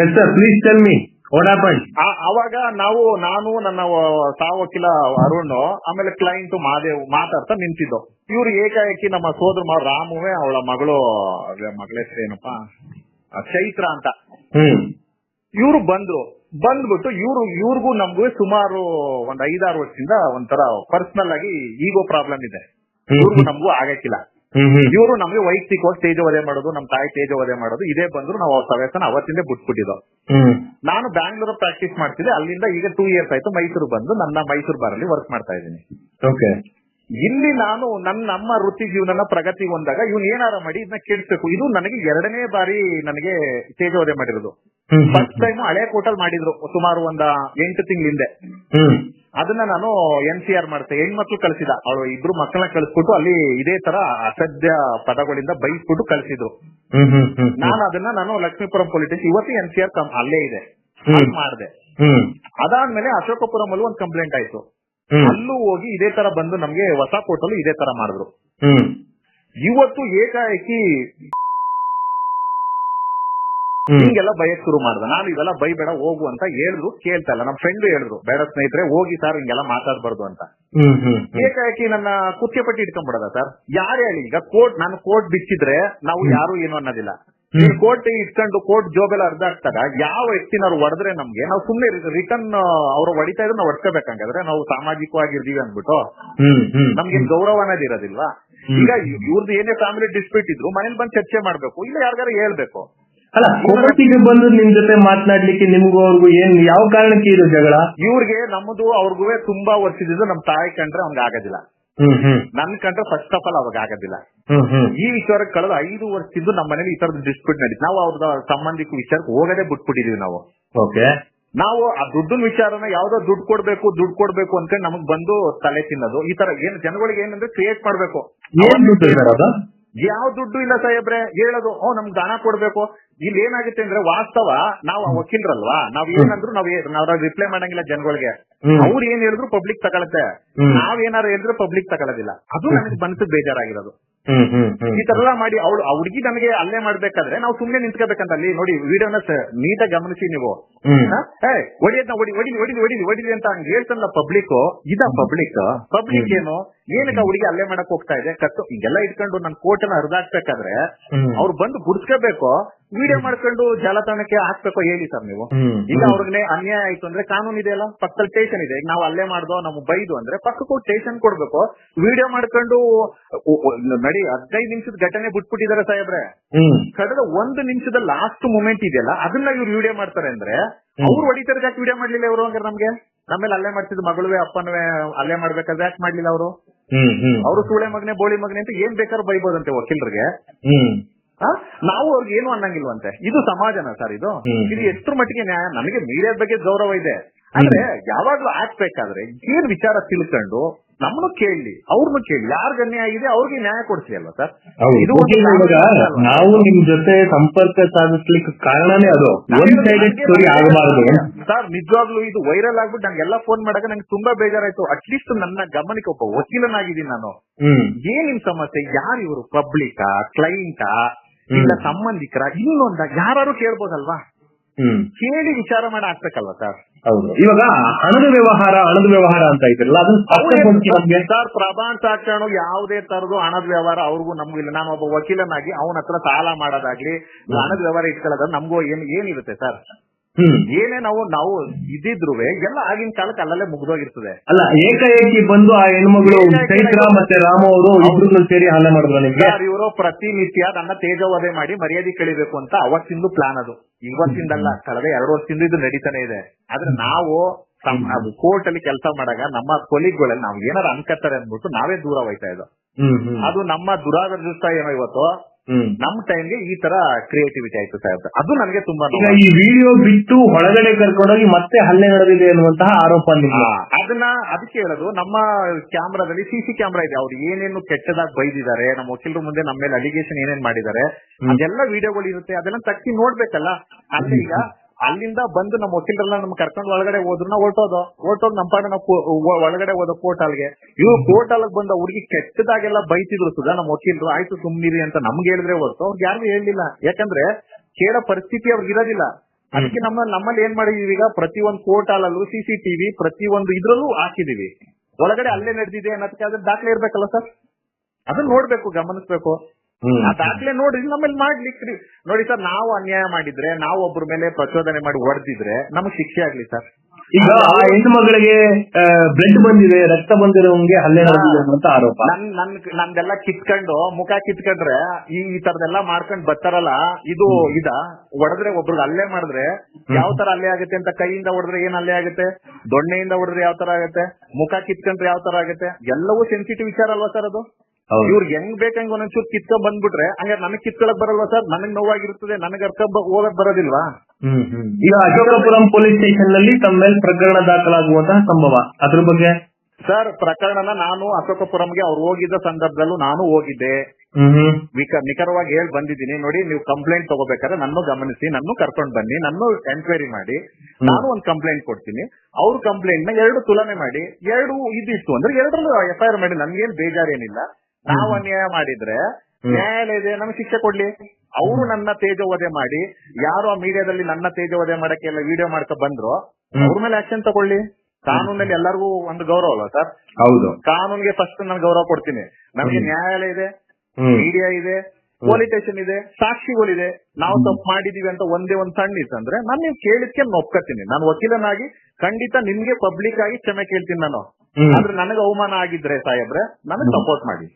Yes sir please tell me ಅವಾಗ ನಾವು ನಾನು ನನ್ನ ಸಾವಕಿಲ ಅರುಣ್ ಆಮೇಲೆ ಕ್ಲೈಂಟ್ ಮಾದೇವ್ ಮಾತಾಡ್ತಾ ನಿಂತಿದ್ದು. ಇವ್ರು ಏಕಾಏಕಿ ನಮ್ಮ ಸೋದರ ಮ ರಾಮುವೆ ಅವಳ ಮಗಳು ಮಗಳೇ ಮಗಳ ಹೆಸರು ಏನಪ್ಪಾ? ಆ, ಚೈತ್ರ ಅಂತ. ಇವ್ರು ಬಂದ್ರು. ಬಂದ್ಬಿಟ್ಟು ಇವ್ರು ಇವ್ರಿಗೂ ನಮ್ಗೂ ಸುಮಾರು ಒಂದ್ ಐದಾರು ವರ್ಷದಿಂದ ಒಂಥರ ಪರ್ಸನಲ್ ಆಗಿ ಈಗೋ ಪ್ರಾಬ್ಲಮ್ ಇದೆ. ಇವ್ರಿಗೂ ನಮಗೂ ಆಗಕ್ಕಿಲ್ಲ. ಇವರು ನಮಗೆ ವೈಯಕ್ತಿಕವಾಗಿ ತೇಜವಧೆ ಮಾಡೋದು ನಮ್ಮ ತಾಯಿ ತೇಜವಧೆ ಮಾಡೋದು ಇದೇ ಬಂದ್ರು ನಾವು ಅವ್ರ ಸವ್ಯಾಸನ ಅವತ್ತಿಂದ ಬಿಟ್ಬಿಟ್ಟಿದ್ದು. ನಾನು ಬ್ಯಾಂಗ್ಳೂರ್ ಪ್ರಾಕ್ಟೀಸ್ ಮಾಡ್ತಿದ್ದೆ ಅಲ್ಲಿಂದ ಈಗ ಟೂ ಇಯರ್ಸ್ ಆಯ್ತು ಮೈಸೂರು ಬಂದು ನನ್ನ ಮೈಸೂರು ಬಾರಲ್ಲಿ ವರ್ಕ್ ಮಾಡ್ತಾ ಇದ್ದೀನಿ. ಓಕೆ. ಇಲ್ಲಿ ನಾನು ನನ್ನ ನಮ್ಮ ವೃತ್ತಿ ಜೀವನ ಪ್ರಗತಿ ಹೊಂದಾಗ ಇವ್ನು ಏನಾರ ಮಾಡಿ ಇದನ್ನ ಕೇಳಿಸ್ಬೇಕು ಇದು ನನಗೆ ಎರಡನೇ ಬಾರಿ ನನಗೆ ತೇಜವಧೆ ಮಾಡಿರೋದು. ಫಸ್ಟ್ ಟೈಮ್ ಹಳೆ ಕೋಟಲ್ ಮಾಡಿದ್ರು ಸುಮಾರು ಒಂದ ಎಂಟು ತಿಂಗಳ ಹಿಂದೆ. ಹ್ಮ್. ಅದನ್ನ ನಾನು ಎನ್ ಸಿ ಆರ್ ಮಾಡ್ತೆ ಹೆಣ್ಮಕ್ಳು ಕಳಿಸಿದ. ಅವಳು ಇಬ್ರು ಮಕ್ಕಳನ್ನ ಕಳಿಸ್ಬಿಟ್ಟು ಅಲ್ಲಿ ಇದೇ ತರ ಅಸಭ್ಯ ಪದಗಳಿಂದ ಬೈಸ್ಬಿಟ್ಟು ಕಳ್ಸಿದ್ರು. ನಾನು ಅದನ್ನ ನಾನು ಲಕ್ಷ್ಮೀಪುರಂ ಪೊಲಿಟಿಕ್ಸ್ ಇವತ್ತು ಎನ್ ಸಿ ಆರ್ ಅಲ್ಲೇ ಇದೆ. ಮಾಡಿದೆ. ಅದಾದ್ಮೇಲೆ ಅಶೋಕಪುರಂ ಅಲ್ಲಿ ಒಂದು ಕಂಪ್ಲೇಂಟ್ ಆಯ್ತು. ಅಲ್ಲೂ ಹೋಗಿ ಇದೇ ತರ ಬಂದು ನಮ್ಗೆ ಹೊಸ ಕೋರ್ಟಲ್ಲೂ ಇದೇ ತರ ಮಾಡಿದ್ರು. ಇವತ್ತು ಏಕಾಏಕಿ ಹಿಂಗೆಲ್ಲ ಬಯಕ್ ಶುರು ಮಾಡ್ದೆ. ನಾನು ಇವೆಲ್ಲ ಬೈಬೇಡ ಹೋಗು ಅಂತ ಹೇಳಿದ್ರು ಕೇಳ್ತಾ ಇಲ್ಲ. ನಮ್ಮ ಫ್ರೆಂಡ್ ಹೇಳಿದ್ರು ಬೇಡ ಸ್ನೇಹಿತರೆ ಹೋಗಿ ಸರ್ ಹಿಂಗೆಲ್ಲ ಮಾತಾಡ್ಬಾರ್ದು ಅಂತ. ಏಕಾಏಕಿ ನನ್ನ ಕುತ್ತಿಗೆ ಪಟ್ಟಿ ಇಟ್ಕೊಂಡ್ಬಿಡದ ಸರ್ ಯಾರೇ ಹೇಳಿ ಈಗ ಕೋರ್ಟ್ ನಾನು ಕೋರ್ಟ್ ಬಿಚ್ಚಿದ್ರೆ ನಾವು ಯಾರು ಏನು ಅನ್ನೋದಿಲ್ಲ. ಈ ಕೋರ್ಟ್ ಇಟ್ಕೊಂಡು ಕೋರ್ಟ್ ಜೋಬೆಲ್ಲ ಅರ್ಧ ಹಾಕ್ತಾಗ ಯಾವ ವ್ಯಕ್ತಿನವ್ರು ಹೊಡೆದ್ರೆ ನಮ್ಗೆ ನಾವು ಸುಮ್ನೆ ರಿಟರ್ನ್ ಅವ್ರು ಹೊಡಿತಾ ಇದ್ರೆ ನಾವು ಹೊಡ್ಕೋಬೇಕಂಗಾದ್ರೆ ನಾವು ಸಾಮಾಜಿಕವಾಗಿರ್ತೀವಿ ಅಂದ್ಬಿಟ್ಟು. ನಮ್ಗೆ ಗೌರವ ಅನ್ನೋದು ಇರೋದಿಲ್ವಾ? ಈಗ ಇವ್ರದ್ದು ಏನೇ ಫ್ಯಾಮಿಲಿ ಡಿಸ್ಪ್ಯೂಟ್ ಇದ್ರು ಮನೇಲಿ ಬಂದು ಚರ್ಚೆ ಮಾಡ್ಬೇಕು ಇಲ್ಲ ಯಾರಿಗಾರು ಹೇಳ್ಬೇಕು. ಅಲ್ಲ ಕೋರ್ಟಿಗೆ ಬಂದು ನಿಮ್ ಜೊತೆ ಮಾತನಾಡ್ಲಿಕ್ಕೆ ನಿಮ್ಗೂ ಅವ್ರಿಗೂ ಏನ್ ಯಾವ ಕಾರಣಕ್ಕೆ ಇದು ಜಗಳ? ಇವ್ರಿಗೆ ನಮ್ಮದು ಅವ್ರಿಗೂ ತುಂಬಾ ವರ್ಷದಿಂದ ನಮ್ ತಾಯಿ ಕಂಡ್ರೆ ಅವ್ನಿಗೆ ಆಗೋದಿಲ್ಲ. ನನ್ ಕಂಡ್ರೆ ಫಸ್ಟ್ ಆಫ್ ಆಲ್ ಅವಾಗ ಆಗೋದಿಲ್ಲ. ಈ ವಿಚಾರಕ್ಕೆ ಕಳೆದ ಐದು ವರ್ಷದಿಂದ ನಮ್ಮ ಮನೇಲಿ ಈ ತರದ ಡಿಸ್ಪ್ಯೂಟ್ ನಡೀತು ನಾವು ಅವ್ರದ ಸಂಬಂಧಿಕ ವಿಚಾರಕ್ಕೆ ಹೋಗದೆ ಬಿಟ್ಬಿಟ್ಟಿದೀವಿ ನಾವು. ಓಕೆ. ನಾವು ಆ ದುಡ್ಡಿನ ವಿಚಾರನ ಯಾವ್ದೋ ದುಡ್ಡು ಕೊಡ್ಬೇಕು ದುಡ್ಡು ಕೊಡ್ಬೇಕು ಅಂತ ನಮಗ್ ಬಂದು ತಲೆ ತಿನ್ನೋದು. ಈ ತರ ಏನ್ ಜನಗಳಿಗೆ ಏನಂದ್ರೆ ಕ್ರಿಯೇಟ್ ಮಾಡ್ಬೇಕು. ಯಾವ ದುಡ್ಡು ಇಲ್ಲ ಸಾಹೇಬ್ರೆ ಹೇಳೋದು ಓ ನಮ್ಗೆ ಹಣ ಕೊಡ್ಬೇಕು. ಇಲ್ಲಿ ಏನಾಗುತ್ತೆ ಅಂದ್ರೆ ವಾಸ್ತವ ನಾವು ವಕೀಲರಲ್ವಾ? ನಾವ್ ಏನಂದ್ರು ನಾವ್ ನಾವ್ ರಿಪ್ಲೈ ಮಾಡಂಗಿಲ್ಲ ಜನಗಳಿಗೆ. ಅವ್ರು ಏನ್ ಹೇಳಿದ್ರು ಪಬ್ಲಿಕ್ ತಗೊಳತ್ತೆ. ನಾವ್ ಏನಾರು ಹೇಳಿದ್ರು ಪಬ್ಲಿಕ್ ತಗೊಳ್ಳೋದಿಲ್ಲ ಅದು ನನಗೆ ಮನಸ್ಸಿಗೆ ಬೇಜಾರಾಗಿರೋದು. ಈ ತರ ಎಲ್ಲ ಮಾಡಿ ಅವಳು ಆ ಹುಡುಗಿ ನನಗೆ ಅಲ್ಲೇ ಮಾಡ್ಬೇಕಾದ್ರೆ ನಾವು ಸುಮ್ನೆ ನಿಂತ್ಕೋಬೇಕಂತ ಅಲ್ಲಿ ನೋಡಿ ವಿಡಿಯೋನ ನೀಟಾಗಿ ಗಮನಿಸಿ ನೀವು. ಒಡಿಯದ್ನ ಒಡಿ ಒಡಿ ಒಡಿ ಒಡಿ ಒಡಿ ಅಂತ ಹಂಗ ಹೇಳ್ತಲ್ಲ ಪಬ್ಲಿಕ್ ಇದ ಪಬ್ಲಿಕ್ ಪಬ್ಲಿಕ್ ಏನು? ಏನಕ್ಕೆ ಹುಡುಗಿ ಅಲ್ಲೇ ಮಾಡಕ್ ಹೋಗ್ತಾ ಇದೆ? ಕತ್ತು ಹಿಂಗೆಲ್ಲ ಇಟ್ಕೊಂಡು ನನ್ನ ಕೋಟನ ಹರಿದಾಕ್ಬೇಕಾದ್ರೆ. ಅವ್ರು ಬಂದು ಗುಡ್ಸ್ಕೋಬೇಕು. ವಿಡಿಯೋ ಮಾಡ್ಕೊಂಡು ಜಾಲತಾಣಕ್ಕೆ ಹಾಕ್ಬೇಕು ಹೇಳಿ ಸರ್ ನೀವು. ಈಗ ಅವ್ರಿಗೆ ಅನ್ಯಾಯ ಆಯ್ತು ಅಂದ್ರೆ ಕಾನೂನು ಇದೆ ಅಲ್ಲ ಪಕ್ಕದಲ್ಲಿ ಸ್ಟೇಷನ್ ಇದೆ. ನಾವು ಅಲ್ಲೇ ಮಾಡ್ದೋ ನಮ್ಗೆ ಬೈದು ಅಂದ್ರೆ ಪಕ್ಕಕ್ಕೂ ಸ್ಟೇಷನ್ ಕೊಡ್ಬೇಕು. ವಿಡಿಯೋ ಮಾಡ್ಕೊಂಡು ನಡಿ ಹದಿನೈದು ನಿಮಿಷದ ಘಟನೆ ಬಿಟ್ಬಿಟ್ಟಿದ್ದಾರೆ ಸಾಹೇಬ್ರೆ. ಕಳೆದ ಒಂದು ನಿಮಿಷದ ಲಾಸ್ಟ್ ಮೂಮೆಂಟ್ ಇದೆಯಲ್ಲ ಅದನ್ನ ಇವ್ರು ವಿಡಿಯೋ ಮಾಡ್ತಾರೆ ಅಂದ್ರೆ ಅವ್ರು ಹೊಡಿತಾರೆ ಯಾಕೆ ವಿಡಿಯೋ ಮಾಡ್ಲಿಲ್ಲ ಇವರು ಅಂದ್ರೆ ನಮ್ಗೆ? ನಮ್ಮೇಲೆ ಅಲ್ಲೇ ಮಾಡ್ತಿದ್ ಮಗಳುವೆ ಅಪ್ಪನವೇ ಅಲ್ಲೇ ಮಾಡ್ಬೇಕಾದ್ರೆ ಯಾಕೆ ಮಾಡ್ಲಿಲ್ಲ ಅವರು? ಅವರು ಸೂಳೆ ಮಗನೆ ಬೋಳಿ ಮಗನೆ ಅಂತ ಏನ್ ಬೇಕಾದ್ರೂ ಬೈಬೋದಂತೆ ವಕೀಲರಿಗೆ? ನಾವು ಅವ್ರಿಗೆ ಏನು ಅನ್ನಂಗಿಲ್ವಂತೆ? ಇದು ಸಮಾಜನ ಸರ್ ಇದು. ಇದು ಎಷ್ಟರ ಮಟ್ಟಿಗೆ ನ್ಯಾಯ? ನಮಗೆ ಮೀಡಿಯಾದ ಬಗ್ಗೆ ಗೌರವ ಇದೆ. ಅಂದ್ರೆ? ಯಾವಾಗ್ಲೂ ಆಗ್ಬೇಕಾದ್ರೆ ಏನ್ ವಿಚಾರ ತಿಳ್ಕೊಂಡು ನಮ್ಮನ್ನು ಕೇಳಿ ಅವ್ರನ್ನು ಕೇಳಿ ಯಾರ್ಗ ಅನ್ಯಾಯ ಆಗಿದೆ ಅವ್ರಿಗೆ ನ್ಯಾಯ ಕೊಡ್ಸಿ ಅಲ್ವಾ ಸರ್? ಇದು? ನಾವು ನಿಮ್ ಜೊತೆ ಸಂಪರ್ಕ ಸಾಧಿಸ್ಲಿಕ್ಕೆ ಕಾರಣನೇ ಅದು. ಸ್ಟೋರಿ ಆಗಬಾರದು. ಸರ್. ನಿಜವಾಗ್ಲೂ ಇದು ವೈರಲ್ ಆಗ್ಬಿಟ್ಟು ಎಲ್ಲಾ ಫೋನ್ ಮಾಡಾಗ ನಂಗೆ ತುಂಬಾ ಬೇಜಾರಾಯ್ತು. ಅಟ್ಲೀಸ್ಟ್ ನನ್ನ ಗಮನಕ್ಕೆ ಒಬ್ಬ ವಕೀಲನಾಗಿದ್ದೀನಿ ನಾನು. ಏನ್ ನಿಮ್ ಸಮಸ್ಯೆ? ಯಾರು ಇವರು? ಪಬ್ಲಿಕ್ ಕ್ಲೈಂಟಾ. ಇಲ್ಲ ಸಂಬಂಧಿಕರ ಇನ್ನೊಂದ ಯಾರು ಕೇಳ್ಬೋದಲ್ವಾ? ಕೇಳಿ ವಿಚಾರ ಮಾಡಿ ಆಗ್ಬೇಕಲ್ವಾ ಸರ್? ಹೌದು. ಇವಾಗ ಹಣದ ವ್ಯವಹಾರ ಹಣದ ವ್ಯವಹಾರ ಅಂತ ಇದ್ರಲ್ಲ ಅದನ್ನ ಸರ್ ಪ್ರಭಾನ್ ಸಾಕ್ಷಣ ಯಾವುದೇ ತರದು ಹಣದ ವ್ಯವಹಾರ ಅವ್ರಿಗೂ ನಮಗೂ ಇಲ್ಲ. ನಾನು ಒಬ್ಬ ವಕೀಲನಾಗಿ ಅವನ ಹತ್ರ ಸಾಲ ಮಾಡೋದಾಗ್ಲಿ ಹಣದ ವ್ಯವಹಾರ ಇಟ್ಕೊಳ್ಳೋದ್ರೆ ನಮಗೂ ಏನ್ ಏನಿರುತ್ತೆ ಸರ್? ಏನೇ ನಾವು ನಾವು ಇದ್ದಿದ್ರು ಎಲ್ಲ ಆಗಿನ ಕಾಲಕ್ಕೆ ಅಲ್ಲಲ್ಲೇ ಮುಗ್ದೋಗಿರ್ತದೆ. ಅಲ್ಲ ಏಕಾಏಕಿ ಬಂದು ಆ ಹೆಣ್ಮಗಳು ಚೈತ್ರ ಮತ್ತೆ ರಾಮ ಅವರು ಇಬ್ರು ಸೇರಿ ಹಲ್ಲೆ ಮಾಡಿದ್ರು ನಿಮ್ಗೆ? ಇವರು ಪ್ರತಿನಿತ್ಯ ನನ್ನ ತೇಜವಧೆ ಮಾಡಿ ಮರ್ಯಾದೆ ಕಳಿಬೇಕು ಅಂತ ಅವತ್ತಿಂದು ಪ್ಲಾನ್ ಅದು. ಇವತ್ತಿಂದಲ್ಲ ಕಳೆದ ಎರಡು ವರ್ಷದಿಂದ ಇದು ನಡೀತಾನೆ ಇದೆ. ಆದ್ರೆ ನಾವು ಕೋರ್ಟ್ ಅಲ್ಲಿ ಕೆಲಸ ಮಾಡಾಗ ನಮ್ಮ ಕೊಲಿಗಳಲ್ಲಿ ನಾವು ಏನಾರ ಅನ್ಕತ್ತಾರೆ ಅಂದ್ಬಿಟ್ಟು ನಾವೇ ದೂರ ಹೋಯ್ತಾ ಇದ್ದೋ. ಅದು ನಮ್ಮ ದುರಾದೃಷ್ಟ ಏನೋ ಇವತ್ತು ನಮ್ ಟೈಮ್ಗೆ ಈ ತರ ಕ್ರಿಯೇಟಿವಿಟಿ ಆಯ್ತು ಸಾಹೇಬ್ ಅದು ನನಗೆ ತುಂಬಾ ಈಗ ಈ ವಿಡಿಯೋ ಬಿಟ್ಟು ಹೊರಗಡೆ ಕರ್ಕೊಂಡೋಗಿ ಮತ್ತೆ ಹಲ್ಲೆ ನಡೆದಿದೆ ಅನ್ನುವಂತಹ ಆರೋಪ ಅದನ್ನ ಅದಕ್ಕೆ ಹೇಳೋದು ನಮ್ಮ ಕ್ಯಾಮ್ರಾದಲ್ಲಿ ಸಿಸಿ ಕ್ಯಾಮ್ರಾ ಇದೆ. ಅವ್ರು ಏನೇನು ಕೆಟ್ಟದಾಗಿ ಬೈದಿದ್ದಾರೆ ನಮ್ಮ ವಕೀಲರ ಮುಂದೆ ನಮ್ಮ ಮೇಲೆ ಅಲಿಗೇಷನ್ ಏನೇನ್ ಮಾಡಿದ್ದಾರೆ. ಅದೆಲ್ಲ ವಿಡಿಯೋಗಳು ಇರುತ್ತೆ. ಅದೆಲ್ಲ ತಕ್ಕಿ ನೋಡ್ಬೇಕಲ್ಲ. ಅಲ್ಲಿ ಈಗ ಅಲ್ಲಿಂದ ಬಂದು ನಮ್ಮ ವಕೀಲರೆಲ್ಲ ನಮ್ ಕರ್ಕೊಂಡು ಒಳಗಡೆ ಹೋದ್ರು ನಾವು ಹೊರಟೋದು. ಹೊರಟೋದು ನಮ್ಮ ಪಾಡ ನಾವು ಒಳಗಡೆ ಹೋದ ಕೋರ್ಟ್ ಅಲ್ಲಿಗೆ ಇವ್ರು ಕೋರ್ಟ್ ಹಾಲ್ಗೆ ಬಂದ ಹುಡುಗಿ ಕೆಟ್ಟದಾಗೆಲ್ಲ ಬೈತಿದ್ರು ಸುಧಾ ನಮ್ಮ ವಕೀಲರು. ಆಯ್ತು ಸುಮ್ನಿರಿ ಅಂತ ನಮ್ಗೆ ಹೇಳಿದ್ರೆ ಹೊರತು. ಅವ್ರಿಗೆ ಯಾರಿಗೂ ಹೇಳಲಿಲ್ಲ. ಯಾಕಂದ್ರೆ ಕೇಳೋ ಪರಿಸ್ಥಿತಿ ಅವ್ರಿಗೆ ಇರೋದಿಲ್ಲ. ಅದಕ್ಕೆ ನಮ್ಮ ನಮ್ಮಲ್ಲಿ ಏನ್ ಮಾಡಿದೀವಿ ಈಗ? ಪ್ರತಿ ಒಂದು ಸಿ ಸಿಸಿಟಿವಿ ಪ್ರತಿ ಒಂದು ಇದ್ರಲ್ಲೂ ಹಾಕಿದೀವಿ. ಒಳಗಡೆ ಅಲ್ಲೇ ನಡೆದಿದೆ ಅನ್ನೋದಕ್ಕೆ ಅದ್ರ ದಾಖಲೆ ಇರ್ಬೇಕಲ್ಲ ಸರ್? ಅದನ್ನ ನೋಡ್ಬೇಕು ಗಮನಿಸ್ಬೇಕು. ಆ ದಾಖಲೆ ನೋಡ್ರಿ ನಮ್ಮಲ್ಲಿ ಮಾಡ್ಲಿಕ್ಕೆ ನೋಡಿ ಸರ್ ನಾವು ಅನ್ಯಾಯ ಮಾಡಿದ್ರೆ ನಾವು ಒಬ್ಬರ ಮೇಲೆ ಪ್ರಚೋದನೆ ಮಾಡಿ ಹೊಡೆದಿದ್ರೆ ನಮಗೆ ಶಿಕ್ಷೆ ಆಗ್ಲಿ ಸರ್. ಈಗ ಆ ಹೆಣ್ಣು ಮಗಳಿಗೆ ಬ್ಲಡ್ ಬಂದಿದೆ ರಕ್ತ ಬಂದಿರೋಂಗೆ ಹಲ್ಲೆ ಅಂತ ಆರೋಪ. ನನ್ ನಂದೆಲ್ಲ ಕಿತ್ಕೊಂಡು ಮುಖ ಕಿತ್ಕೊಂಡ್ರೆ ಈ ಈ ತರದೆಲ್ಲ ಮಾಡ್ಕೊಂಡ್ ಬರ್ತಾರಲ್ಲ ಇದು ಇದ. ಹೊಡೆದ್ರೆ ಒಬ್ರಿಗೆ ಅಲ್ಲೇ ಮಾಡಿದ್ರೆ ಯಾವ ತರ ಅಲ್ಲೇ ಆಗುತ್ತೆ ಅಂತ ಕೈಯಿಂದ ಹೊಡೆದ್ರೆ ಏನ್ ಅಲ್ಲೇ ಆಗುತ್ತೆ? ದೊಣ್ಣೆಯಿಂದ ಹೊಡೆದ್ರೆ ಯಾವ ತರ ಆಗುತ್ತೆ? ಮುಖ ಕಿತ್ಕೊಂಡ್ರೆ ಯಾವ ತರ ಆಗುತ್ತೆ? ಎಲ್ಲವೂ ಸೆನ್ಸಿಟಿವ್ ವಿಚಾರ ಅಲ್ವಾ ಸರ್ ಅದು? ಇವ್ರಿಗೆ ಹೆಂಗ್ ಬೇಕಂಗ್ ಒಂದೊಂಚೂರು ಕಿತ್ಕೊಂಡ್ ಬಂದ್ಬಿಟ್ರೆ ಹಂಗಾರೆ ನನಗ್ ಕಿತ್ಕೊಳಕ್ ಬರಲ್ವಾ ಸರ್? ನನಗ್ ನೋವಾಗಿರ್ತದೆ ನನಗ್ ಅರ್ಥ ಹೋಗಕ್ ಬರೋದಿಲ್ವಾ? ಹ್ಮ್ ಹ್ಮ್. ಈಗ ಅಶೋಕಪುರಂ ಪೊಲೀಸ್ ಸ್ಟೇಷನ್ನಲ್ಲಿ ತಮ್ಮ ಮೇಲೆ ಪ್ರಕರಣ ದಾಖಲಾಗುವಂತಹ ಸಂಭವ. ಅದ್ರ ಬಗ್ಗೆ? ಸರ್ ಪ್ರಕರಣನ ನಾನು ಅಶೋಕಪುರಂಗೆ ಅವ್ರು ಹೋಗಿದ್ದ ಸಂದರ್ಭದಲ್ಲೂ ನಾನು ಹೋಗಿದ್ದೆ. ನಿಖರವಾಗಿ ಹೇಳಿ ಬಂದಿದ್ದೀನಿ. ನೋಡಿ ನೀವು ಕಂಪ್ಲೇಂಟ್ ತಗೋಬೇಕಾದ್ರೆ ನನ್ನ ಗಮನಿಸಿ ನನ್ನ ಕರ್ಕೊಂಡ್ ಬನ್ನಿ ನನ್ನ ಎನ್ಕ್ವೈರಿ ಮಾಡಿ. ನಾನು ಒಂದು ಕಂಪ್ಲೇಂಟ್ ಕೊಡ್ತೀನಿ. ಅವ್ರ ಕಂಪ್ಲೇಂಟ್ನ ಎರಡು ತುಲನೆ ಮಾಡಿ. ಎರಡು ಇದಿತ್ತು ಅಂದ್ರೆ ಎರಡರಲ್ಲೂ ಎಫ್ ಮಾಡಿ ಆರ್ ಮಾಡಿ ನನ್ಗೇನ್ ಬೇಜಾರೇನಿಲ್ಲ. ನಾವು ಅನ್ಯಾಯ ಮಾಡಿದ್ರೆ ನ್ಯಾಯಾಲಯ ಇದೆ ನಮ್ಗೆ ಶಿಕ್ಷೆ ಕೊಡ್ಲಿ. ಅವರು ನನ್ನ ತೇಜೋವಧೆ ಮಾಡಿ ಯಾರು ಆ ಮೀಡಿಯಾದಲ್ಲಿ ನನ್ನ ತೇಜೋವಧೆ ಮಾಡಕ್ಕೆ ಎಲ್ಲ ವಿಡಿಯೋ ಮಾಡ್ಕೊ ಬಂದ್ರು ಅವ್ರ ಮೇಲೆ ಆಕ್ಷನ್ ತಗೊಳ್ಳಿ. ಕಾನೂನಲ್ಲಿ ಎಲ್ಲರಿಗೂ ಒಂದು ಗೌರವ ಅಲ್ವಾ ಸರ್? ಹೌದು. ಕಾನೂನಿಗೆ ಫಸ್ಟ್ ನಾನು ಗೌರವ ಕೊಡ್ತೀನಿ. ನಮಗೆ ನ್ಯಾಯಾಲಯ ಇದೆ ಮೀಡಿಯಾ ಇದೆ ಪೊಲೀಸ್ ಸ್ಟೇಷನ್ ಇದೆ ಸಾಕ್ಷಿಗಳಿದೆ ನಾವು ತಪ್ಪು ಮಾಡಿದೀವಿ ಅಂತ ಒಂದೇ ಒಂದು ಸಣ್ಣ ಇತ್ತಂದ್ರೆ ನಾನು ನೀವು ಕೇಳಿದ್ಕೆ ಒಪ್ಕೋತೀನಿ ನಾನು ವಕೀಲನಾಗಿ ಖಂಡಿತ ನಿಮ್ಗೆ ಪಬ್ಲಿಕ್ ಆಗಿ ಕ್ಷಮೆ ಕೇಳ್ತೀನಿ ನಾನು. ಅಂದ್ರೆ ಆದ್ರೆ ನನಗೆ ಅವಮಾನ ಆಗಿದ್ರೆ ಸಾಹೇಬ್ರೆ ನನಗೆ ಸಪೋರ್ಟ್ ಮಾಡಿ.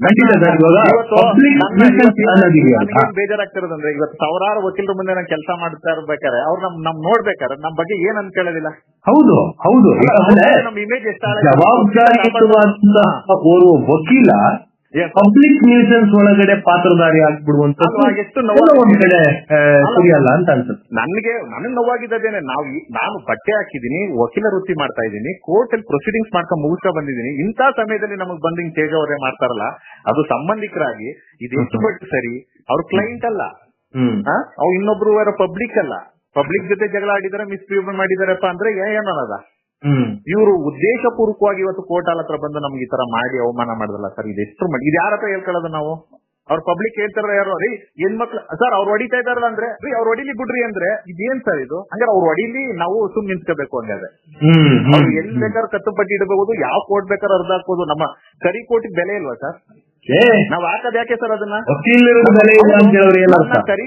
ಖಂಡಿತ ಸರ್ ಇವಾಗ ಪಬ್ಲಿಕ್ ನನ್ನ ನ್ಯೂಸೆನ್ಸ್ ಇವತ್ತು ಅನ್ನೋದಿದೆಯಲ್ಲ ನನಗೇನ್ ಬೇಜಾರಾಗ್ತಿರೋದಂದ್ರೆ ಇವತ್ತು ಸಾವಿರಾರು ವಕೀಲರ ಮುಂದೆ ನಾನು ಕೆಲಸ ಮಾಡ್ತಾ ಇರ್ಬೇಕಾರೆ ಅವ್ರು ನಮ್ ನಮ್ ನೋಡ್ಬೇಕಾರೆ ನಮ್ ಬಗ್ಗೆ ಏನ್ ಹೇಳೋದಿಲ್ಲ ಹೌದು ಹೌದು. ಯಾಕಂದ್ರೆ ನಮ್ ಇಮೇಜ್ ಎಷ್ಟು ಜವಾಬ್ದಾರಿಯುತವಾದಂತಹ ಓರ್ವ ವಕೀಲ ಪಬ್ಲಿಕ್ ನ್ಯೂಸೆನ್ಸ್ ಒಳಗಡೆ ಪಾತ್ರಧಾರಿ ಎಷ್ಟು ಒಂದ್ ಕಡೆ ಸರಿಯಲ್ಲ ಅಂತ ಅನ್ಸುತ್ತೆ. ನನ್ಗೆ ನನಗ್ ನೋವಾಗಿದ್ದೇನೆ ನಾವು ನಾನು ಬಟ್ಟೆ ಹಾಕಿದೀನಿ ವಕೀಲ ವೃತ್ತಿ ಮಾಡ್ತಾ ಇದ್ದೀನಿ ಕೋರ್ಟ್ ಅಲ್ಲಿ ಪ್ರೊಸೀಡಿಂಗ್ಸ್ ಮಾಡ್ಕೊಂಡು ಮುಗಿಸ್ತಾ ಬಂದಿದ್ದೀನಿ ಇಂಥ ಸಮಯದಲ್ಲಿ ನಮಗ್ ಬಂದು ಹಿಂಗ್ ಅವರೇ ಮಾಡ್ತಾರಲ್ಲ ಅದು ಸಂಬಂಧಿಕರಾಗಿ ಇದು ಎಷ್ಟು ಬಟ್ಟು ಸರಿ ಅವ್ರ ಕ್ಲೈಂಟ್ ಅಲ್ಲ? ಅವ್ರು ಇನ್ನೊಬ್ರು ಪಬ್ಲಿಕ್ ಅಲ್ಲ. ಪಬ್ಲಿಕ್ ಜೊತೆ ಜಗಳ ಆಡಿದಾರೆ ಮಿಸ್ಬಿಹೇವ್ ಮಾಡಿದಾರಪ್ಪ ಅಂದ್ರೆ ಏನ್ ಹ್ಮ್ ಇವರು ಉದ್ದೇಶಪೂರ್ವಕವಾಗಿ ಇವತ್ತು ಕೋರ್ಟ್ ಹತ್ರ ಬಂದು ನಮ್ಗೆ ಈ ತರ ಮಾಡಿ ಅವಮಾನ ಮಾಡಿದ್ರಲ್ಲ ಸರ್? ಇದು ಎಷ್ಟು ಮಾಡಿ ಇದು ಯಾರ ಹತ್ರ ಹೇಳ್ಕೊಳ್ಳೋದು ನಾವು? ಅವ್ರ ಪಬ್ಲಿಕ್ ಹೇಳ್ತಾರ ಯಾರು? ರೀ ಮಕ್ಳು ಸರ್ ಅವ್ರು ಹೊಡಿತಾ ಇದಾರಲ್ಲ ಅಂದ್ರೆ ರೀ ಅವ್ರು ಹೊಡಿಲಿ ಬಿಡ್ರಿ ಅಂದ್ರೆ ಇದೇನ್ ಸರ್ ಇದು? ಹಂಗಾರೆ ಅವ್ರು ಹೊಡಿಲಿ ನಾವು ಸುಮ್ ನಿಂತ್ಕೋಬೇಕು ಹಂಗಾದ್ರೆ. ಅವ್ರು ಎಲ್ಲಿ ಬೇಕಾದ್ರೆ ಕಟ್ಟುಪಟ್ಟಿ ಇಡಬಹುದು ಯಾವ ಕೋರ್ಟ್ ಬೇಕಾದ್ರೆ ಅರ್ಧ ಹಾಕ್ಬೋದು. ನಮ್ಮ ಕರಿ ಕೋಟಿಗೆ ಬೆಲೆ ಇಲ್ವಾ ಸರ್? ನಾವ್ ಹಾಕದ್ ಯಾಕೆ ಸರ್ ಅದನ್ನ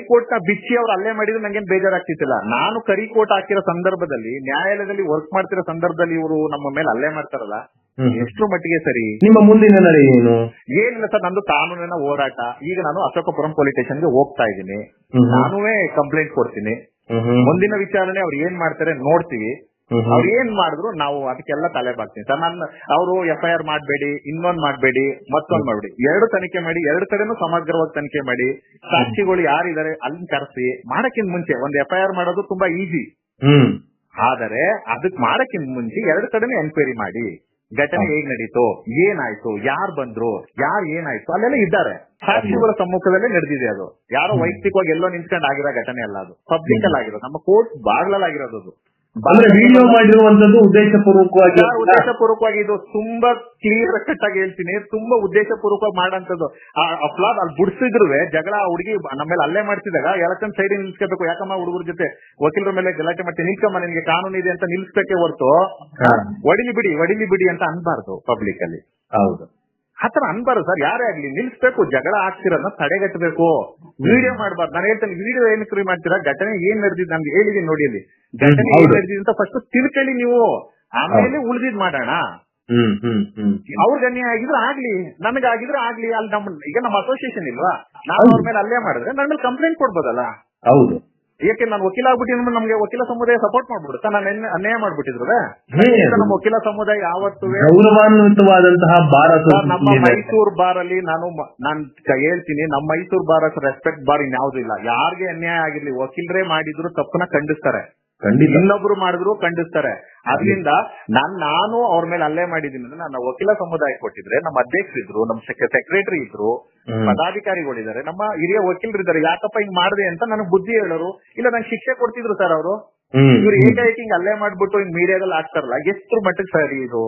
ಕೋಟ್ನ ಬಿಚ್ಚಿ ಅವ್ರು ಅಲ್ಲೇ ಮಾಡಿದ್ರೆ ನಂಗೇನ್ ಬೇಜಾರಾಗ್ತಿತ್ತಿಲ್ಲ ನಾನು ಕರಿ ಕೋಟ್ ಹಾಕಿರೋ ಸಂದರ್ಭದಲ್ಲಿ ನ್ಯಾಯಾಲಯದಲ್ಲಿ ವರ್ಕ್ ಮಾಡ್ತಿರೋ ಸಂದರ್ಭದಲ್ಲಿ ಇವರು ನಮ್ಮ ಮೇಲೆ ಅಲ್ಲೇ ಮಾಡ್ತಾರಲ್ಲ. ಎಷ್ಟು ಮಟ್ಟಿಗೆ ಸರಿ ನಿಮ್ಮ ಮುಂದಿನ ನಡೆ ಏನು ಏನಿಲ್ಲ ಸರ್ ನಂದು ಕಾನೂನಿನ ಹೋರಾಟ ಈಗ ನಾನು ಅಶೋಕಪುರಂ ಪೊಲೀಸ್ ಸ್ಟೇಷನ್ಗೆ ಹೋಗ್ತಾ ಇದ್ದೀನಿ. ನಾನುವೇ ಕಂಪ್ಲೇಂಟ್ ಕೊಡ್ತೀನಿ. ಮುಂದಿನ ವಿಚಾರಣೆ ಅವ್ರು ಏನ್ ಮಾಡ್ತಾರೆ ನೋಡ್ತೀವಿ. ಅವ್ರು ಏನ್ ಮಾಡಿದ್ರು ನಾವು ಅದಕ್ಕೆಲ್ಲ ತಲೆ ಬಾಗ್ತೀನಿ. ಸರ್ ನನ್ನ ಅವರು ಎಫ್ ಐ ಆರ್ ಮಾಡಬೇಡಿ ಇನ್ನೊಂದ್ ಮಾಡಬೇಡಿ ಮತ್ತೊಂದ್ ಮಾಡಬೇಡಿ. ಎರಡು ತನಿಖೆ ಮಾಡಿ ಎರಡು ಕಡೆನೂ ಸಮಗ್ರವಾಗಿ ತನಿಖೆ ಮಾಡಿ ಸಾಕ್ಷಿಗಳು ಯಾರಿದ್ದಾರೆ ಅಲ್ಲಿ ಕರೆಸಿ. ಮಾಡಕ್ಕಿಂತ ಮುಂಚೆ ಒಂದ್ ಎಫ್ ಐ ಆರ್ ಮಾಡೋದು ತುಂಬಾ ಈಸಿ. ಆದರೆ ಅದಕ್ ಮಾಡಕ್ಕಿಂತ ಮುಂಚೆ ಎರಡು ಕಡೆನೂ ಎನ್ಕ್ವೈರಿ ಮಾಡಿ. ಘಟನೆ ಹೇಗ್ ನಡೀತು ಏನಾಯ್ತು ಯಾರು ಬಂದ್ರು ಯಾರು ಏನಾಯ್ತು ಅಲ್ಲೆಲ್ಲ ಇದ್ದಾರೆ. ಸಾಕ್ಷಿಗಳ ಸಮ್ಮುಖದಲ್ಲೇ ನಡೆದಿದೆ ಅದು. ಯಾರೋ ವೈಯಕ್ತಿಕವಾಗಿ ಎಲ್ಲೋ ನಿಂತ್ಕೊಂಡು ಆಗಿರೋ ಘಟನೆ ಅಲ್ಲ ಅದು. ಪಬ್ಲಿಕ್ ಅಲ್ಲಿ ಆಗಿರೋದು ನಮ್ಮ ಕೋರ್ಟ್ ಬಾಗ್ಲಲ್ಲಿ ಆಗಿರೋದು ಅದು. ಅಂದ್ರೆ ವಿಡಿಯೋ ಮಾಡಿರುವಂತದ್ದು ಉದ್ದೇಶಪೂರ್ವಕವಾಗಿ ಉದ್ದೇಶಪೂರ್ವಕವಾಗಿ ಇದು ತುಂಬಾ ಕ್ಲಿಯರ್ ಕಟ್ ಆಗಿ ಹೇಳ್ತೀನಿ. ತುಂಬಾ ಉದ್ದೇಶಪೂರ್ವಕವಾಗಿ ಮಾಡಂತದ್ದು. ಆ ಫ್ಲಾಟ್ ಅಲ್ಲಿ ಬುಡ್ಸಿದ್ರು ಜಗಳ ಹುಡುಗಿ ನಮ್ಮ ಮೇಲೆ ಅಲ್ಲೇ ಮಾಡ್ತಿದಾಗ ಎಲೆಕ್ಷನ್ ಸೈಡ್ ನಿಲ್ಸ್ಕೋಬೇಕು. ಯಾಕಮ್ಮ ಹುಡುಗರ ಜೊತೆ ವಕೀಲರ ಮೇಲೆ ಗಲಾಟೆ ಮಾಡ್ತೀನಿ ನಿಲ್ಕಮ್ಮ ನಿನ್ಗೆ ಕಾನೂನು ಇದೆ ಅಂತ ನಿಲ್ಸ್ಬೇಕೆ ಹೊರತು. ಒಡಿಲಿ ಬಿಡಿ ಒಡಿಲಿ ಬಿಡಿ ಅಂತ ಅನ್ಬಾರ್ದು ಪಬ್ಲಿಕ್ ಅಲ್ಲಿ. ಹೌದು. ಆತರ ಅನ್ಬಾರ್ದು ಸರ್ ಯಾರೇ ಆಗ್ಲಿ ನಿಲ್ಸ್ಬೇಕು ಜಗಳ ಆಗ್ತಿರೋದನ್ನ ತಡೆಗಟ್ಟಬೇಕು. ವಿಡಿಯೋ ಮಾಡಬಾರ್ದು. ನಾನು ಹೇಳ್ತೇನೆ ವಿಡಿಯೋ ಏನಕ್ಕೆ ಮಾಡ್ತೀರಾ? ಘಟನೆ ಏನ್ ನಡೆದಿದ್ದು? ನಮ್ಗೆ ಹೇಳಿದೀನಿ ನೋಡಿ ಅಲ್ಲಿ ಘಟನೆ ಏನ್. ನಡೆದಿದೆ ಅಂತ ಫಸ್ಟ್ ತಿಳ್ಕೊಳ್ಳಿ ನೀವು. ಆಮೇಲೆ ಉಳಿದಿದ್ ಮಾಡೋಣ. ಅವ್ರಿಗೆ ಅನ್ಯಾಯ ಆಗಿದ್ರೆ ಆಗ್ಲಿ ನನಗಾಗಿದ್ರೆ ಆಗ್ಲಿ ಅಲ್ಲಿ ನಮ್ಮ ಈಗ ನಮ್ಮ ಅಸೋಸಿಯೇಷನ್ ಇಲ್ವಾ? ನಾನು ಅವ್ರ ಮೇಲೆ ಅಲ್ಲೇ ಮಾಡಿದ್ರೆ ನನ್ನ ಮೇಲೆ ಕಂಪ್ಲೇಂಟ್ ಕೊಡ್ಬೋದಲ್ಲ? ಹೌದು. ಯಾಕೆ ನಾನು ವಕೀಲ ಆಗ್ಬಿಟ್ಟಿದ್ರೆ ನಮ್ಗೆ ವಕೀಲ ಸಮುದಾಯ ಸಪೋರ್ಟ್ ಮಾಡ್ಬಿಡುತ್ತಾ ನಾನು ಅನ್ಯಾಯ ಮಾಡ್ಬಿಟ್ಟಿದ್ರು. ನಮ್ಮ ವಕೀಲ ಸಮುದಾಯ ಯಾವತ್ತು ಗೌರವಾನ್ವಿತವಾದಂತಹ ಬಾರ್ ನಮ್ಮ. ಮೈಸೂರು ಬಾರ್ ಅಲ್ಲಿ ನಾನು ನಾನ್ ಹೇಳ್ತೀನಿ ನಮ್ಮ ಮೈಸೂರು ಬಾರ್ ರೆಸ್ಪೆಕ್ಟ್ ಬಾರ್ ಇನ್ಯಾವುದೂ ಇಲ್ಲ ಯಾರಿಗೆ ಅನ್ಯಾಯ ಆಗಿರ್ಲಿ ವಕೀಲರೇ ಮಾಡಿದ್ರು ತಪ್ಪನ್ನ ಖಂಡಿಸ್ತಾರೆ ಇನ್ನೊಬ್ರು ಮಾಡಿದ್ರು ಖಂಡಿಸ್ತಾರೆ. ಅದರಿಂದ ನಾನ್ ನಾನು ಅವ್ರ ಮೇಲೆ ಅಲ್ಲೇ ಮಾಡಿದ್ದೀನಿ ಅಂದ್ರೆ ನನ್ನ ವಕೀಲ ಸಮುದಾಯ ಕೊಟ್ಟಿದ್ರೆ ನಮ್ಮ ಅಧ್ಯಕ್ಷರಿದ್ರು ನಮ್ಮ ಸೆಕ್ರೆಟರಿ ಇದ್ರು. ಪದಾಧಿಕಾರಿಗಳಿದ್ದಾರೆ ನಮ್ಮ ಹಿರಿಯ ವಕೀಲರಿದ್ದಾರೆ ಯಾಕಪ್ಪ ಹಿಂಗ್ ಮಾಡಿದೆ ಅಂತ ನನಗೆ ಬುದ್ಧಿ ಹೇಳೋರು ಇಲ್ಲ ನಂಗೆ ಶಿಕ್ಷೆ ಕೊಡ್ತಿದ್ರು ಸರ್ ಅವರು. ಇವ್ರು ಏಟ್ ಐಟಿಂಗ್ ಹಿಂಗ್ ಅಲ್ಲೇ ಮಾಡ್ಬಿಟ್ಟು ಹಿಂಗ್ ಮೀಡಿಯಾದಲ್ಲಿ ಹಾಕ್ತಾರಲ್ಲ ಎಷ್ಟ್ರ ಮಟ್ಟಕ್ಕೆ ಸರಿ ಇದು?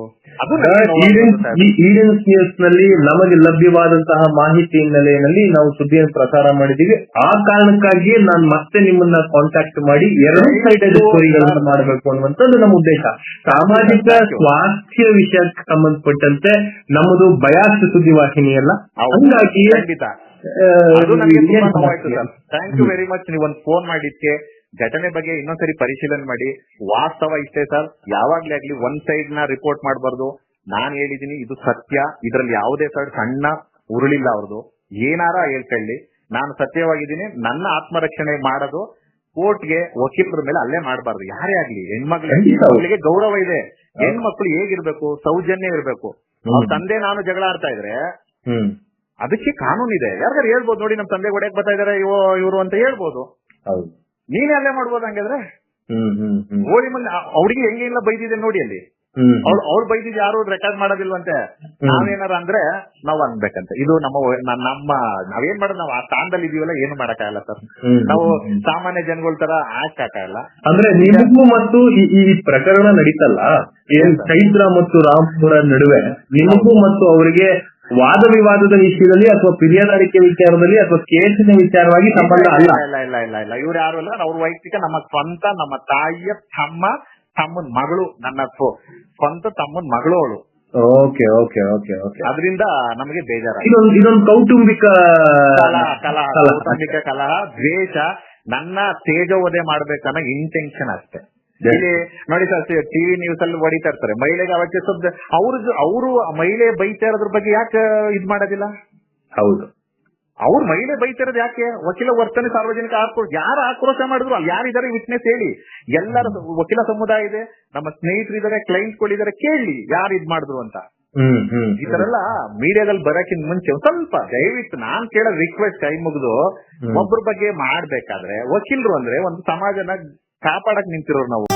ಈಡನ್ ನ್ಯೂಸ್ನಲ್ಲಿ ನಮಗೆ ಲಭ್ಯವಾದಂತಹ ಮಾಹಿತಿ ಹಿನ್ನೆಲೆಯಲ್ಲಿ ನಾವು ಸುದ್ದಿಯನ್ನು ಪ್ರಸಾರ ಮಾಡಿದೀವಿ ಆ ಕಾರಣಕ್ಕಾಗಿ ನಾನು ಮತ್ತೆ ನಿಮ್ಮನ್ನ ಕಾಂಟ್ಯಾಕ್ಟ್ ಮಾಡಿ ಎರಡು ಸೈಡ್ ಸ್ಟೋರಿಗಳನ್ನು ಮಾಡಬೇಕು ಅನ್ನುವಂಥದ್ದು ನಮ್ಮ ಉದ್ದೇಶ. ಸಾಮಾಜಿಕ ಸ್ವಾಸ್ಥ್ಯ ವಿಷಯಕ್ಕೆ ಸಂಬಂಧಪಟ್ಟಂತೆ ನಮ್ಮದು ಬಯಾಸ್ ಸುದ್ದಿವಾಹಿನಿ ಅಲ್ಲ. ಹಂಗಾಗಿ ಥ್ಯಾಂಕ್ ಯು ವೆರಿ ಮಚ್ ನೀವೊಂದು ಫೋನ್ ಮಾಡಿದ್ಕೆ ಘಟನೆ ಬಗ್ಗೆ ಇನ್ನೊಂದ್ಸರಿ ಪರಿಶೀಲನೆ ಮಾಡಿ. ವಾಸ್ತವ ಇಷ್ಟೇ ಸರ್. ಯಾವಾಗ್ಲೇ ಆಗ್ಲಿ ಒಂದ್ ಸೈಡ್ನ ರಿಪೋರ್ಟ್ ಮಾಡಬಾರ್ದು. ನಾನ್ ಹೇಳಿದೀನಿ ಇದು ಸತ್ಯ. ಇದ್ರಲ್ಲಿ ಯಾವುದೇ ಸರ್ ಸಣ್ಣ ಉರುಳಿಲ್ಲ ಅವ್ರದ್ದು ಏನಾರ ಹೇಳ್ಕೊಳ್ಳಿ. ನಾನು ಸತ್ಯವಾಗಿದ್ದೀನಿ. ನನ್ನ ಆತ್ಮರಕ್ಷಣೆ ಮಾಡೋದು. ಕೋರ್ಟ್ಗೆ ವಕೀಲರ ಮೇಲೆ ಅಲ್ಲೇ ಮಾಡಬಾರ್ದು. ಯಾರೇ ಆಗ್ಲಿ ಹೆಣ್ಮಕ್ಳಿಗೆ ಗೌರವ ಇದೆ. ಹೆಣ್ಮಕ್ಳು ಹೇಗಿರ್ಬೇಕು? ಸೌಜನ್ಯ ಇರ್ಬೇಕು. ಅವ್ರ ತಂದೆ ನಾನು ಜಗಳ ಆಡ್ತಾ ಇದ್ರೆ ಅದಕ್ಕೆ ಕಾನೂನು ಇದೆ ಯಾರಿಗಾರು ಹೇಳ್ಬೋದು ನೋಡಿ ನಮ್ ತಂದೆ ಹೊಡೆಯಕ್ ಬರ್ತಾ ಇದಾರೆ ಇವ ಇವರು ಅಂತ ಹೇಳ್ಬೋದು. ಹೌದು. ನೀನೇ ಅಲ್ಲೇ ಮಾಡ್ಬೋದು ಹಂಗಾದ್ರೆ? ಹ್ಮ್ ಹ್ಮ್ ಹ್ಮ್. ಓಡಿ ಮುಂದೆ ಅವ್ರಿಗೆ ಹೆಂಗೆ ಇಲ್ಲ ಬೈದಿದೆ ನೋಡಿ ಅಲ್ಲಿ. ಅವ್ರು ಅವ್ರು ಬೈದಿದ್ ಯಾರು ರೆಕಾರ್ಡ್ ಮಾಡೋದಿಲ್ವಂತೆ? ನಾವೇನಾರ ಅಂದ್ರೆ ನಾವ್ ಅನ್ಬೇಕಂತೆ. ಇದು ನಮ್ಮ ನಮ್ಮ ನಾವೇನ್ ಮಾಡೋದು ನಾವು ಆ ಸ್ಥಾನದಲ್ಲಿ ಇದೀವಲ್ಲ ಏನು ಮಾಡಕ್ಕಾಗಲ್ಲ ಸರ್. ನಾವು ಸಾಮಾನ್ಯ ಜನಗಳ ತರ ಆಗಕ್ಕಾಗಲ್ಲ ಅಂದ್ರೆ ನಿಮಗೂ ಮತ್ತು ಈ ಈ ಪ್ರಕರಣ ನಡೀತಲ್ಲ? ಏನ್ ಚೈತ್ರ ಮತ್ತು ರಾಮ್ಪುರ ನಡುವೆ ನಿಮಗೂ ಮತ್ತು ಅವರಿಗೆ ವಾದ ವಿವಾದದ ವಿಷಯದಲ್ಲಿ ಅಥವಾ ಪಿರಿಯದಾರಿಕೆ ವಿಚಾರದಲ್ಲಿ ಅಥವಾ ಕೇಸಿನ ವಿಚಾರವಾಗಿ ಸಂಬಂಧ ಅಲ್ಲ. ಇಲ್ಲ ಇಲ್ಲ ಇಲ್ಲ ಇಲ್ಲ. ಇವ್ರು ಯಾರು ಅಲ್ಲ ಅವ್ರ ವೈಯಕ್ತಿಕ ನಮ್ಮ ಸ್ವಂತ ನಮ್ಮ ತಾಯಿಯ ತಮ್ಮ ತಮ್ಮನ್ ಮಗಳು ನನ್ನ ಸ್ವ- ಸ್ವಂತ ತಮ್ಮನ್ ಮಗಳು ಅವಳು. Okay okay okay okay. ಅದರಿಂದ ನಮಗೆ ಬೇಜಾರ ಇದೊಂದು ಇದೊಂದು ಕೌಟುಂಬಿಕ ಕಲಹ ಕಲಹ ಕಲಹ. ಕೌಟುಂಬಿಕ ಕಲಹ ದ್ವೇಷ ನನ್ನ ತೇಜೋವಧೆ ಮಾಡ್ಬೇಕನ್ನ ಇಂಟೆನ್ಷನ್ ಅಷ್ಟೇ. ಇಲ್ಲಿ ನೋಡಿ ಸರ್ ಟಿವಿ ನ್ಯೂಸ್ ಅಲ್ಲಿ ಹೊಡಿತಾ ಇರ್ತಾರೆ. ಮಹಿಳೆಗೆ ಅವಕ್ಕೆ ಶಬ್ದ ಅವ್ರ ಅವರು ಮಹಿಳೆ ಬೈತಾ ಇರೋದ್ರ ಬಗ್ಗೆ ಯಾಕೆ ಇದ್ ಮಾಡೋದಿಲ್ಲ? ಹೌದು. ಅವ್ರು ಮಹಿಳೆ ಬೈತಿರೋದು ಯಾಕೆ? ವಕೀಲ ವರ್ತನೆ ಸಾರ್ವಜನಿಕ ಆಕ್ರೋಶ. ಯಾರು ಆಕ್ರೋಶ ಮಾಡಿದ್ರು ಯಾರಿದ್ದಾರೆ ವಿಟ್ನೆಸ್ ಹೇಳಿ. ಎಲ್ಲರ ವಕೀಲ ಸಮುದಾಯ ಇದೆ ನಮ್ಮ ಸ್ನೇಹಿತರಿದ್ದಾರೆ ಕ್ಲೈಂಟ್ಗಳಿದ್ದಾರೆ ಕೇಳಿ ಯಾರು ಇದ್ ಮಾಡಿದ್ರು ಅಂತ. ಈ ತರ ಎಲ್ಲ ಮೀಡಿಯಾದಲ್ಲಿ ಬರಕ್ಕಿಂತ ಮುಂಚೆ ಸ್ವಲ್ಪ ದಯವಿಟ್ಟು ನಾನ್ ಕೇಳೋ ರಿಕ್ವೆಸ್ಟ್ ಕೈ ಮುಗಿದು. ಒಬ್ಬರ ಬಗ್ಗೆ ಮಾಡ್ಬೇಕಾದ್ರೆ ವಕೀಲರು ಅಂದ್ರೆ ಒಂದು ಸಮಾಜನ ಕಾಪಾಡಕ್ ನಿಂತಿರೋರು ನಾವು.